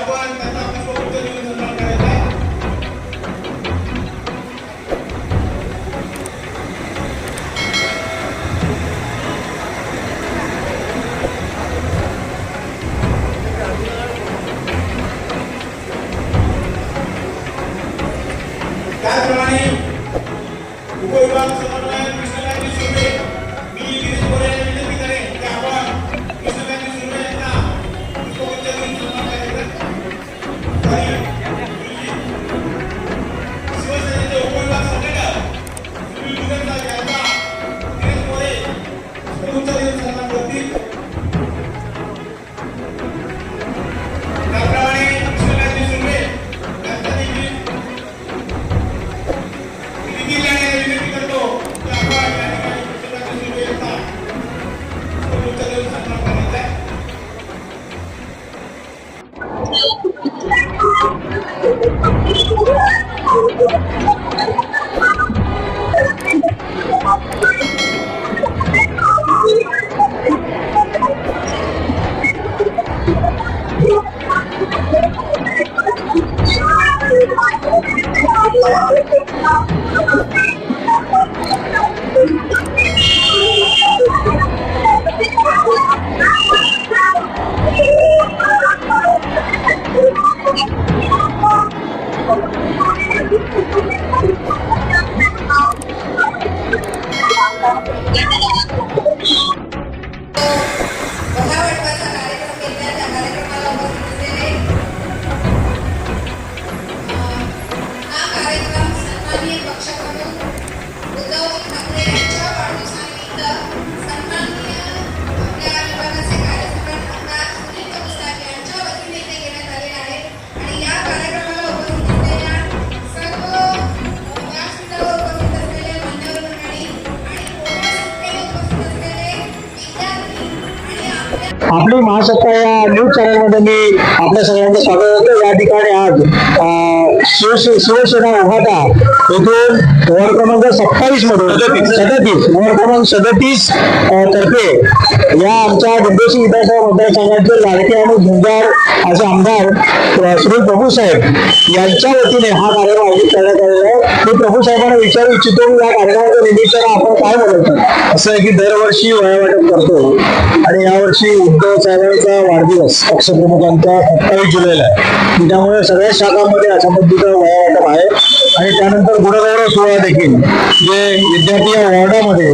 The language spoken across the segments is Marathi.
aguanta, tanta कार्यक्रम आपली महासत्ता या न्यूज चॅनलमध्ये मी आपल्या सगळ्यांचं स्वागत करतो. या ठिकाणी आज शिवसेना उभाटा येथून वॉर्ड क्रमांक सत्तावीस मधून सदतीस. वॉर्ड क्रमांक सदतीस तर्फे या आमच्या दिंडोशी विधानसभा मतदारसंघाचे लाडके आणि झुंजार असे आमदार श्री प्रभू साहेब यांच्या वतीने हा कार्यक्रम आयोजित करण्यात आलेला आहे. मी प्रभू साहेबांना विचारू इच्छितो की या कार्यक्रमाच्या निमित्तानं आपण काय बोलायचं? असं आहे की दरवर्षी वयावाटप करतो. आणि यावर्षी उद्धव साहेबांचा वाढदिवस पक्षप्रमुखांचा सत्तावीस जुलैला आहे. त्यामुळे सगळ्या शाखांमध्ये अशा पद्धतीचं वयावाटप आहे. आणि त्यानंतर गुणगौरव सोहळा देखील जे विद्यार्थी या वॉर्डामध्ये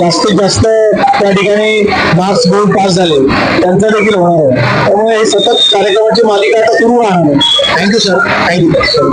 जास्तीत जास्त त्या ठिकाणी मार्क्स घेऊन पास झाले त्यांचं देखील होणार आहे. त्यामुळे हे सतत कार्यक्रमाची मालिका आता सुरू राहणार आहे. थँक्यू सर थँक्यू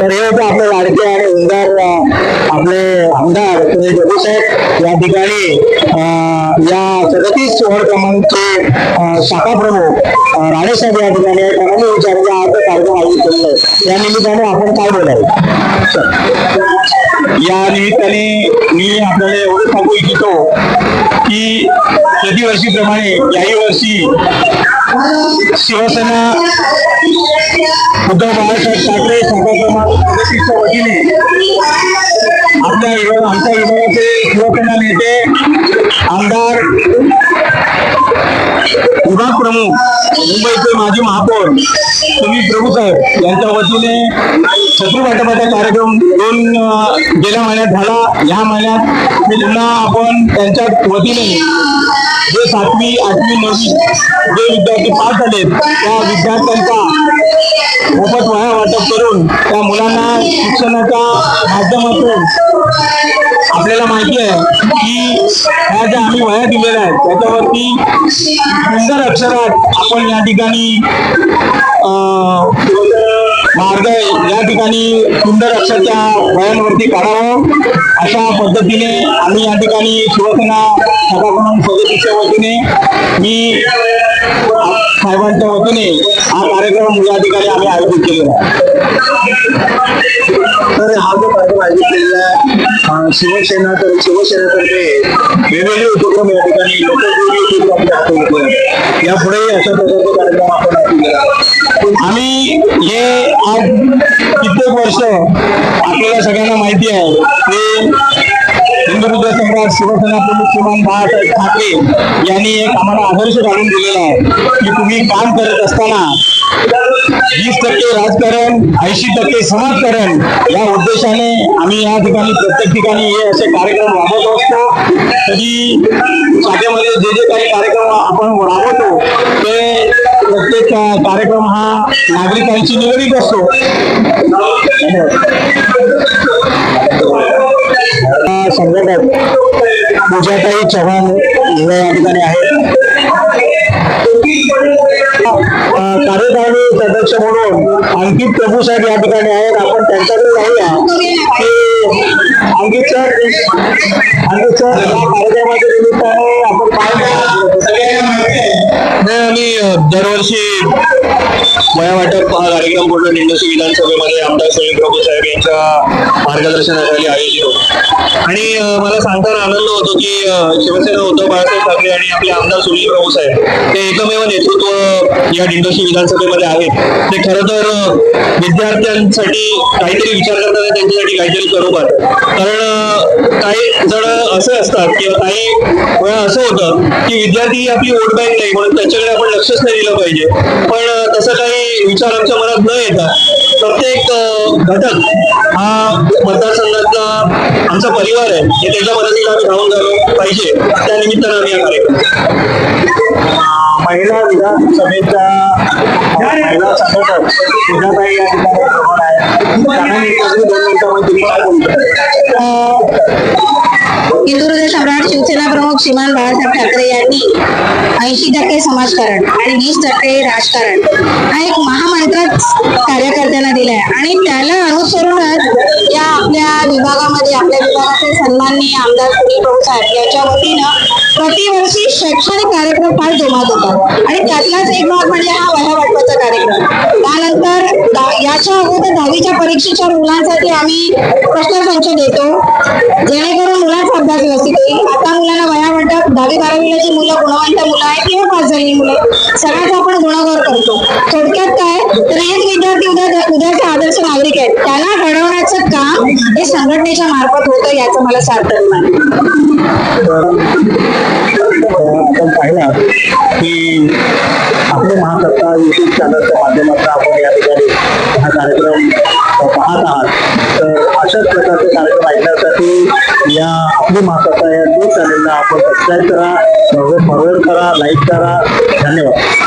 तर हे होतं आपल्या लाडके आणि उमदार आपले आमदार सुनील प्रभू साहेब या ठिकाणी या सदतीस सोहळ क्रमांकचे शाखा प्रमुख राणेसाहेब या ठिकाणी आहेत. त्यांना आज कार्यक्रम आयोजित केलेला आहे. या निमित्ताने आपण काय बोलावं या निमित्ताने मी आपल्याला एवढं सांगू इच्छितो की प्रतिवर्षीप्रमाणे याही वर्षी शिवसेना उद्धव बाळासाहेब ठाकरे शाखा क्रमांक सदतीसच्या वतीने आपल्या आमच्या विभागाचे शिवसेना नेते. आमदार विभाग प्रमुख मुंबईचे माजी महापौर सुनील प्रभू यांच्या वतीने छत्री वाटपाचा कार्यक्रम दोन गेल्या महिन्यात झाला. ह्या महिन्यात पुन्हा आपण त्यांच्या वतीने जे सातवी आठवी नववी जे विद्यार्थी पास झाले त्या विद्यार्थ्यांचा मोफत वह्या वाटप करून त्या मुलांना शिक्षणाच्या माध्यमातून आपल्याला माहिती आहे की ह्या ज्या आम्ही वह्या दिलेल्या आहेत त्याच्यावरती सुंदर अक्षरात आपण या ठिकाणी अं, मार्ग या ठिकाणी सुंदर अक्षरच्या वयांवरती काढावं. अशा पद्धतीने आम्ही या ठिकाणी शिवसेना शाखा सदस्याच्या वतीने मी साहेबांच्या वतीने हा कार्यक्रम या ठिकाणी आम्ही आयोजित केलेला आहे. तर हा जो कार्यक्रम आयोजित केलेला आहे शिवसेना तर शिवसेनेतर्फे वेगवेगळे उपक्रम या ठिकाणी लोकयोगी उपक्रम आपल्या यापुढे अशा प्रकारचे कार्यक्रम आपण हाती घेणार आम्ही हे आज कित्येक वर्ष आपल्याला सगळ्यांना माहिती आहे. की हिंदुत्व सम्राट शिवसेना प्रमुख श्रीमान बाळासाहेब ठाकरे यांनी एक आम्हाला आदर्श काढून दिलेला आहे की तुम्ही काम करत असताना वीस टक्के राजकारण ऐंशी टक्के समाजकारण या उद्देशाने आम्ही या ठिकाणी प्रत्येक ठिकाणी हे असे कार्यक्रम राबवत असतो. तरी शाखेमध्ये जे जे काही कार्यक्रम आपण राबवतो ते कार्यक्रम हा नागरिकांची निगडीत असतो? अं, संघटक पूजाताई चव्हाण या ठिकाणी आहेत. कार्यकारिणी सदस्य म्हणून अंकित प्रभू साहेब या ठिकाणी आहेत. आपण त्यांच्याकडे जाऊया. की अंकित सर अंकित सर या कार्यक्रमाच्या निमित्ताने आपण काय सगळ्यांना माहिती आहे आम्ही दरवर्षी वया वाटप हा कार्यक्रम पूर्ण दिंडोशी विधानसभेमध्ये आमदार सुनील प्रभू साहेब यांच्या मार्गदर्शनाखाली आयोजित होतो. आणि मला सांगताना आनंद होतो की शिवसेना उद्धव बाळासाहेब ठाकरे आणि आपले आमदार सुनील प्रभू साहेब ते एकमेव नेतृत्व या दिंडोशी विधानसभेमध्ये आहेत ते खरं तर विद्यार्थ्यांसाठी काहीतरी विचार करतात त्यांच्यासाठी काहीतरी करू कारण काही जण असे असतात किंवा काही वेळा असं होतं की विद्यार्थी ही आपली वोट बँक नाही म्हणून त्याच्याकडे आपण लक्षच नाही दिलं पाहिजे. पण तसं काही विचार आमच्या मनात न येता प्रत्येक घटक हा मतदारसंघातला आमचा परिवार आहे. हे त्याच्या मदतीला आम्ही धावून झालो पाहिजे. त्या निमित्तानं आम्ही हा कार्यक्रम महिला विधानसभेच्या महिला संघटक पूजाताई या ठिकाणी आहे दोन मिनिटांमध्ये तुम्हाला हिंदू सम्राट शिवसेना प्रमुख श्रीमान बाळासाहेब ठाकरे यांनी ऐंशी टक्के समाजकारण आणि वीस टक्के राजकारण हा एक महामंत्रच कार्यकर्त्यांना दिलाय. आणि त्याला अनुसरूनच या आपल्या विभागामध्ये आपल्या विभागाचे सन्माननीय आमदार सुनील प्रभू साहेब यांच्या वतीनं प्रतिवर्षी शैक्षणिक कार्यक्रम फार जोमात होतात. आणि त्यातलाच एक भाग म्हणजे हा वह्या वाटपाचा कार्यक्रम. त्यानंतर याच्या अगोदर दहावीच्या परीक्षेच्या मुलांसाठी आम्ही प्रश्नसंच देतो जेणेकरून मुलांचा अभ्यास व्यवस्थित होईल आता मुलांना वया वाटप दहावी बारावीला जी मुलं गुणवंत मुलं आहेत किंवा पास झालेली मुलं सगळ्याच आपण गुणाकार करतो. थोडक्यात काय तर हेच विद्यार्थी उद्या उद्याचे आदर्श नागरिक आहेत. त्याला घडवण्याचं काम हे संघटनेच्या मार्फत होतं याचं मला सार्थ आपण पाहिला की आपले महासत्ता युट्यूब चॅनलच्या माध्यमातून आपण या ठिकाणी हा कार्यक्रम पाहत आहात. तर अशाच प्रकारचे कार्यक्रम ऐकण्यासाठी या आपली महासत्ता सबस्क्राइब करा फॉरवर्ड करा लाईक करा. धन्यवाद.